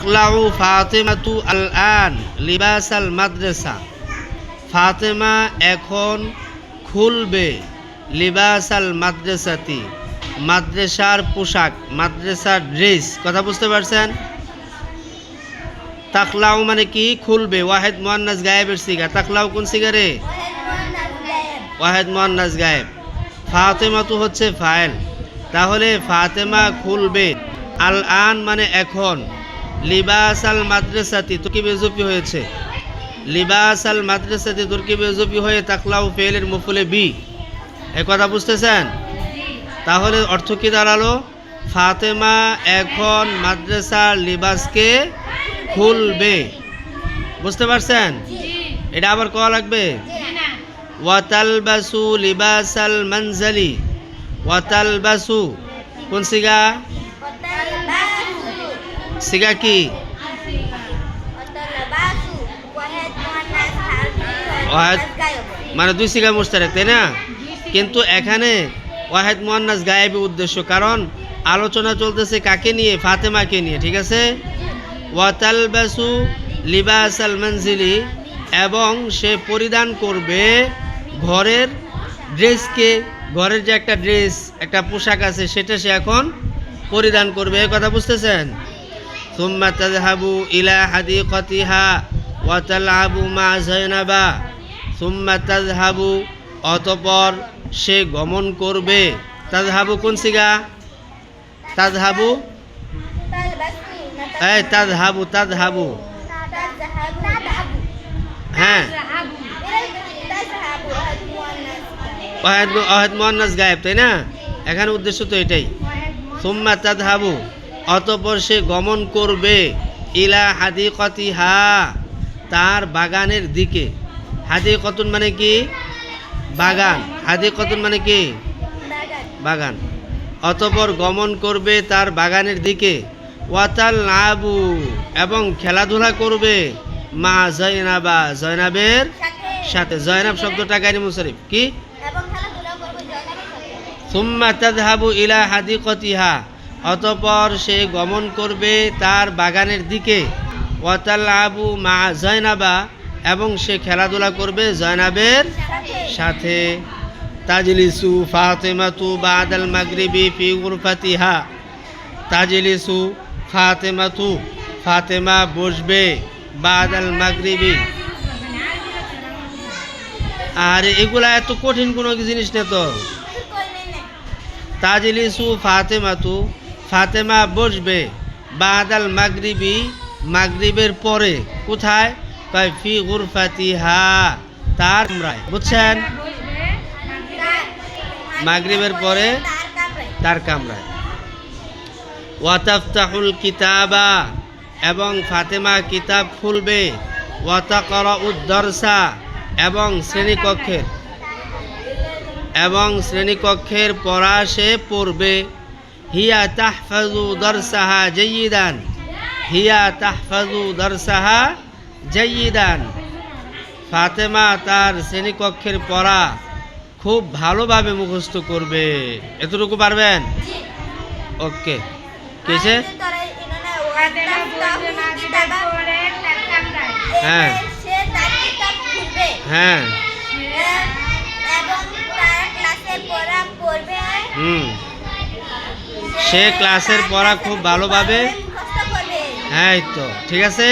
তাকলাউ ফাতেমাতু আল আন লিবাস আল মাদ্রাসা ফাতেমা এখন খুলবে লিবাস আল মাদ্রাসাতি মাদ্রাসার পোশাক, মাদ্রাসার ড্রেস কথা বুঝতে পারছেন? তাকলাউ মানে কি? খুলবে। ওয়াহেদ মোহান্নাস গায়েবের সিগা। তাকলাউ কোন সিগারে ওয়াহেদ মোহান্নাস গায়েব। ফাতেমা তো হচ্ছে ফাইল তাহলে ফাতেমা খুলবে। আল আন মানে এখন। লিবাস আল মাদ্রাসাতি তো কি বেজপি হয়েছে। লিবাস আল মাদ্রাসাতি তুর্কি বেজপি হয়ে তাকলাউ ফেলের মুফুলে বি। এ কথা বুঝতেছেন? তাহলে অর্থ কি দাঁড়াল? ফাতেমা এখন মাদ্রাসার লিবাসকে খুলবে। বুঝতে পারছেন? এটা আবার কওয়া লাগবে? ওয়াতালবাসু লিবাসাল মানজালি। ওয়াতালবাসু। কোন সিগা? কি ওয়াহেদ মানে দুই সিগা মুস্তারেক তাই না? কিন্তু এখানে ওয়াহেদ মোহান্নাস গায়েবী উদ্দেশ্য, কারণ আলোচনা চলতেছে কাকে নিয়ে? ফাতেমাকে নিয়ে, ঠিক আছে? ওয়াতালবাসু লিবাস আল এবং সে পরিধান করবে ঘরের ড্রেসকে। ঘরের যে একটা ড্রেস, একটা পোশাক আছে, সেটা সে এখন পরিধান করবে। কথা বুঝতেছেন? ثم تذهب إلى حديقتها وتلعب مع زينبا ثم تذهب অতপর সে গমন করবে তাজহাবু কোন সিগা তাজহাবু এই তাজহাবু তাজহাবু হ্যাঁ ওয়াহেদ ওয়াহেদ মোহান্নাস গায়েব তাই না এখানে উদ্দেশ্য তো এটাই সুম্মা তাদহাবু অতপর সে গমন করবে ইলা হাদিকতিহা তার বাগানের দিকে। হাদি কতুন মানে কি? বাগান। হাদিকতুন মানে কি? বাগান। অতপর গমন করবে তার বাগানের দিকে। ওয়াতাল নাবু এবং খেলাধুলা করবে মা জয়নাবা জয়নাবের সাথে। জয়নাব শব্দটা গাড়ি মুশারিফ। কি? সুম্মা তাদহাবু ইলা হাদিকতিহা অতপর সে গমন করবে তার বাগানের দিকে। ওয়াতাল আবু মা জয়নাবা এবং সে খেলাধুলা করবে জয়নাবের সাথে। তাজলিসু ফাতেমাতু বাদাল মাগরিবি ফি গুরফাতিহা তাজলিসু ফাতেমাতু, ফাতেমা বসবে বাদাল মাগরিবি। আর, এগুলা এত কঠিন কোনো জিনিস না তো। তাজলিসু ফাতেমাতু ফাতেমা বসবে বাদাল মাগরিবি, মাগরিবের পরে। কোথায়? কয়, ফি গুরফাতিহা, তার কামরায়। বুঝছেন? মাগরিবের পরে তার কামরায়। ওয়াতাফতাহুল কিতাবা, এবং ফাতেমা কিতাব খুলবে। ওয়াতাকর উদ্দর্শা এবং শ্রেণীকক্ষের। এবং শ্রেণীকক্ষের পড়া সে পড়বে। হিয়া তাহফাজু দরসাহা জয়িদান। হিয়া তাহফাজু দরসাহা জয়িদান। ফাতেমা তার শ্রেণীকক্ষের পড়া খুব ভালোভাবে মুখস্থ করবে। এতটুকু পারবেন? ওকে। কিসে? হ্যাঁ। হ্যাঁ। হুম। সে ক্লাসের পড়া খুব ভালোভাবে। হ্যাঁ তো ঠিক আছে?